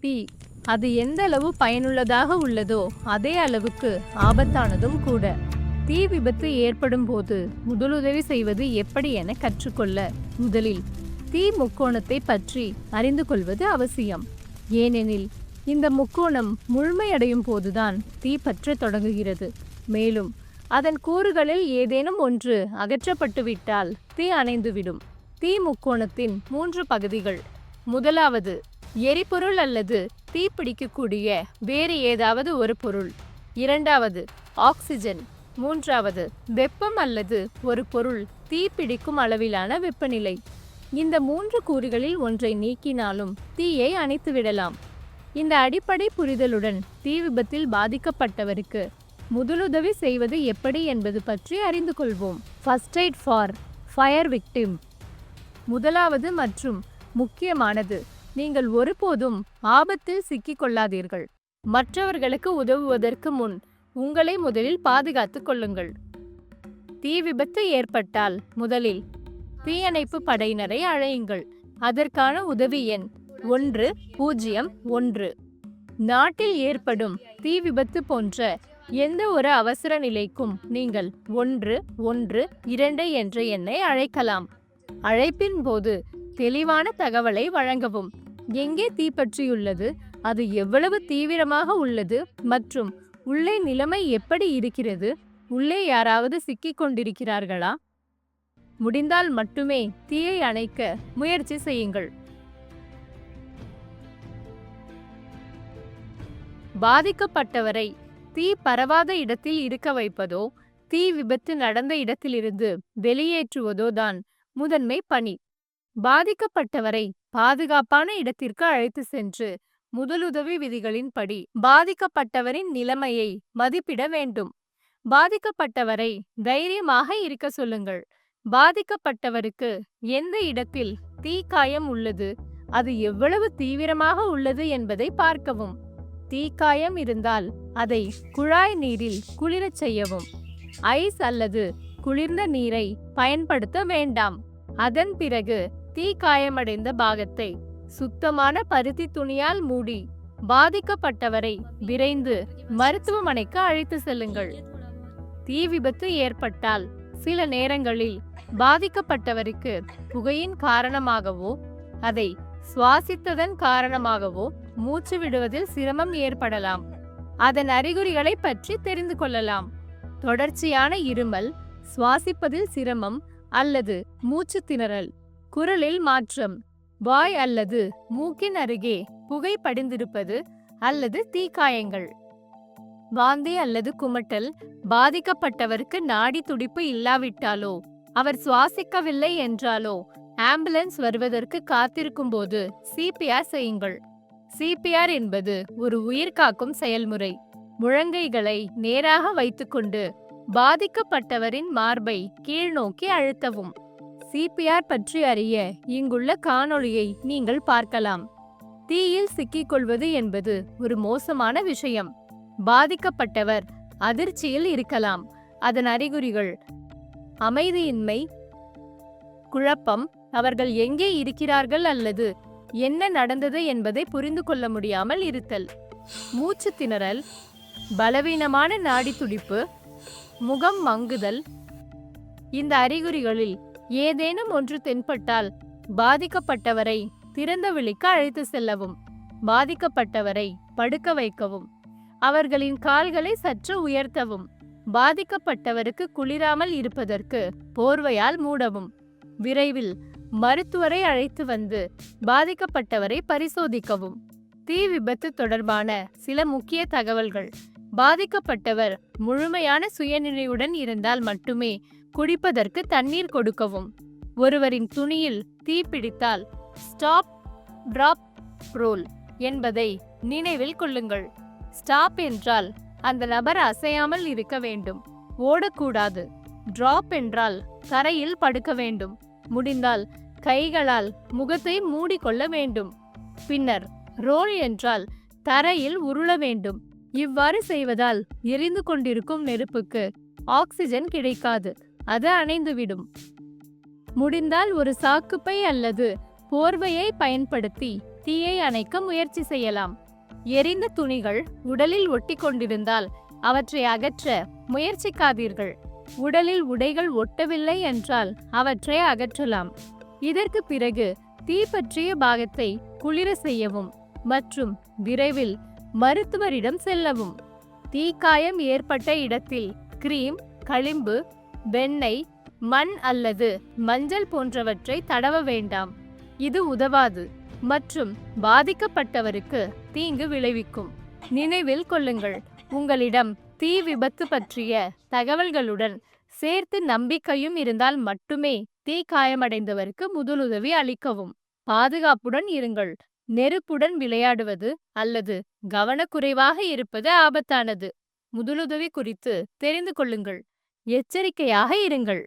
B. அது எந்த அளவு பயனுள்ளதாக உள்ளதோ அதே அளவுக்கு ஆபத்தானதும் கூட. தீ விபத்து ஏற்படும் போது முதலுதவி செய்வது எப்படி என கற்றுக்கொள்ள முதலில் தீ முக்கோணத்தை பற்றி அறிந்து கொள்வது அவசியம். ஏனெனில் இந்த முக்கோணம் முழுமையடையும் போதுதான் தீ பற்ற தொடங்குகிறது. மேலும் அதன் கூறுகளில் ஏதேனும் ஒன்று அகற்றப்பட்டுவிட்டால் தீ அணைந்துவிடும். தீ முக்கோணத்தின் மூன்று பகுதிகள். முதலாவது எரிபொருள் அல்லது தீப்பிடிக்கக்கூடிய வேறு ஏதாவது ஒரு பொருள். இரண்டாவது ஆக்சிஜன். மூன்றாவது வெப்பம் அல்லது ஒரு பொருள் தீப்பிடிக்கும் அளவிலான வெப்பநிலை. இந்த மூன்று கூறுகளில் ஒன்றை நீக்கினாலும் தீயை அணைத்துவிடலாம் இந்த அடிப்படை புரிதலுடன் தீ விபத்தில் பாதிக்கப்பட்டவருக்கு முதலுதவி செய்வது எப்படி என்பது பற்றி அறிந்து கொள்வோம். First aid for fire victim முதலாவது மற்றும் முக்கியமானது நீங்கள் ஒருபோதும் ஆபத்தில் சிக்கிக் கொள்ளாதீர்கள் மற்றவர்களுக்கு உதவுவதற்கு முன் உங்களை முதலில் பாதுகாத்துக் கொள்ளுங்கள். தீ விபத்து ஏற்பட்டால் முதலில் தீயணைப்பு படையினரை அழையுங்கள். அதற்கான உதவி எண் ஒன்று பூஜ்ஜியம் ஒன்று. நாட்டில் ஏற்படும் தீ விபத்து போன்ற எந்த ஒரு அவசர நிலைக்கும் நீங்கள் ஒன்று ஒன்று இரண்டு என்ற எண்ணை அழைக்கலாம். அழைப்பின் போது தெளிவான தகவலை வழங்கவும். எங்கே தீப்பற்றியுள்ளது? அது எவ்வளவு தீவிரமாக உள்ளது? மற்றும் உள்ளே நிலைமை எப்படி இருக்கிறது? உள்ளே யாராவது சிக்கிக் கொண்டிருக்கிறார்களா முடிந்தால் மட்டுமே தீயை அணைக்க முயற்சி செய்யுங்கள். பாதிக்கப்பட்டவரை தீ பரவாத இடத்தில் இருக்க வைப்பதோ தீ விபத்து நடந்த இடத்திலிருந்து வெளியேற்றுவதோ தான் முதன்மை பணி. பாதிக்கப்பட்டவரை பாதுகாப்பான இடத்திற்கு அழைத்து சென்று முதலுதவி விதிகளின்படி பாதிக்கப்பட்டவரின் நிலைமையை மதிப்பிட வேண்டும். பாதிக்கப்பட்டவரை தைரியமாக இருக்க சொல்லுங்கள். பாதிக்கப்பட்டவருக்கு எந்த இடத்தில் தீக்காயம் உள்ளது அது எவ்வளவு தீவிரமாக உள்ளது என்பதை பார்க்கவும். தீக்காயம் இருந்தால் அதை குழாய் நீரில் குளிரச் செய்யவும். ஐஸ் அல்லது குளிர்ந்த நீரை பயன்படுத்த வேண்டாம். அதன் பிறகு தீ காயமடைந்த பாகத்தை சுத்தமான பருத்தி துணியால் மூடி பாதிக்கப்பட்டவரை விரைந்து மருத்துவமனைக்கு அழைத்து செல்லுங்கள். தீ விபத்து ஏற்பட்டால் சில நேரங்களில் பாதிக்கப்பட்டவருக்கு புகையின் காரணமாகவோ அதை சுவாசித்ததன் காரணமாகவோ மூச்சு விடுவதில் சிரமம் ஏற்படலாம். அதன் அறிகுறிகளை பற்றி தெரிந்து கொள்ளலாம். தொடர்ச்சியான இருமல் சுவாசிப்பதில் சிரமம் அல்லது மூச்சு திணறல். குரலில் மாற்றம். வாய் அல்லது மூக்கின் அருகே புகை படிந்திருப்பது அல்லது தீக்காயங்கள். வாந்தி அல்லது குமட்டல் பாதிக்கப்பட்டவருக்கு நாடி துடிப்பு இல்லாவிட்டாலோ அவர் சுவாசிக்கவில்லை என்றாலோ ஆம்புலன்ஸ் வருவதற்கு காத்திருக்கும் போது சிபிஆர் செய்யுங்கள். சிபிஆர் என்பது ஒரு உயிர்காக்கும் செயல்முறை. முழங்கைகளை நேராக வைத்துக்கொண்டு பாதிக்கப்பட்டவரின் மார்பை கீழ்நோக்கி அழுத்தவும். சிபிஆர் பற்றி அறிய இங்குள்ள காணொளியை நீங்கள் பார்க்கலாம். தீயில் சிக்கிக்கொள்வது என்பது ஒரு மோசமான விஷயம். பாதிக்கப்பட்டவர் அதிர்ச்சியில் இருக்கலாம். அதன் அறிகுறிகள் அமைதியின்மை குழப்பம் அவர்கள் எங்கே இருக்கிறார்கள் அல்லது என்ன நடந்தது என்பதை புரிந்து கொள்ள முடியாமல் இருத்தல். மூச்சு திணறல் பலவீனமான நாடி துடிப்பு முகம் மங்குதல். இந்த அறிகுறிகளில் ஏதேனும் ஒன்று தென்பட்டால் பாதிக்கப்பட்டவரை திறந்த வெளிக்கு அழைத்து செல்லவும் பாதிக்கப்பட்டவரை படுக்க வைக்கவும் அவர்களின் கால்களை சற்று உயர்த்தவும் பாதிக்கப்பட்டவருக்கு குளிராமல் இருப்பதற்கு போர்வையால் மூடவும். விரைவில் மருத்துவரை அழைத்து வந்து பாதிக்கப்பட்டவரை பரிசோதிக்கவும். தீ விபத்து தொடர்பான சில முக்கிய தகவல்கள். பாதிக்கப்பட்டவர் முழுமையான சுயநினைவுடன் இருந்தால் மட்டுமே குடிப்பதற்கு தண்ணீர் கொடுக்கவும். ஒருவரின் துணியில் தீப்பிடித்தால் ஸ்டாப் டிராப் ரோல் என்பதை நினைவில் கொள்ளுங்கள். ஸ்டாப் என்றால் அந்த நபர் அசையாமல் இருக்க வேண்டும். ஓடக்கூடாது. டிராப் என்றால் தரையில் படுக்க வேண்டும். முடிந்தால் கைகளால் முகத்தை மூடிக்கொள்ள வேண்டும். பின்னர் ரோல் என்றால் தரையில் உருள வேண்டும். இவ்வாறு செய்வதால் எரிந்து கொண்டிருக்கும் நெருப்புக்கு ஆக்சிஜன் கிடைக்காது. அது அணைந்துவிடும். முடிந்தால் ஒரு சாக்குப்பை அல்லது போர்வையை பயன்படுத்தி தீயை அணைக்க முயற்சி செய்யலாம். எரிந்த துணிகள் உடலில் ஒட்டி கொண்டிருந்தால் அவற்றை அகற்ற முயற்சிக்காதீர்கள். உடலில் உடைகள் ஒட்டவில்லை என்றால் அவற்றை அகற்றலாம். இதற்கு பிறகு தீ பற்றிய பாகத்தை குளிர செய்யவும் மற்றும் விரைவில் மருத்துவரிடம் செல்லவும். தீக்காயம் ஏற்பட்ட இடத்தில் கிரீம் களிம்பு வெண்ணெய் மண் அல்லது மஞ்சள் போன்றவற்றை தடவ வேண்டாம். இது உதவாது மற்றும் பாதிக்கப்பட்டவருக்கு தீங்கு விளைவிக்கும். நினைவில் கொள்ளுங்கள் உங்களிடம் தீ விபத்து பற்றிய தகவல்களுடன் சேர்த்து நம்பிக்கையும் இருந்தால் மட்டுமே தீ காயமடைந்தவருக்கு முதலுதவி அளிக்கவும். பாதுகாப்புடன் இருங்கள். நெருப்புடன் விளையாடுவது அல்லது கவனக்குறைவாக இருப்பது ஆபத்தானது. முதலுதவி குறித்து தெரிந்து கொள்ளுங்கள். எச்சரிக்கையாக இருங்கள்.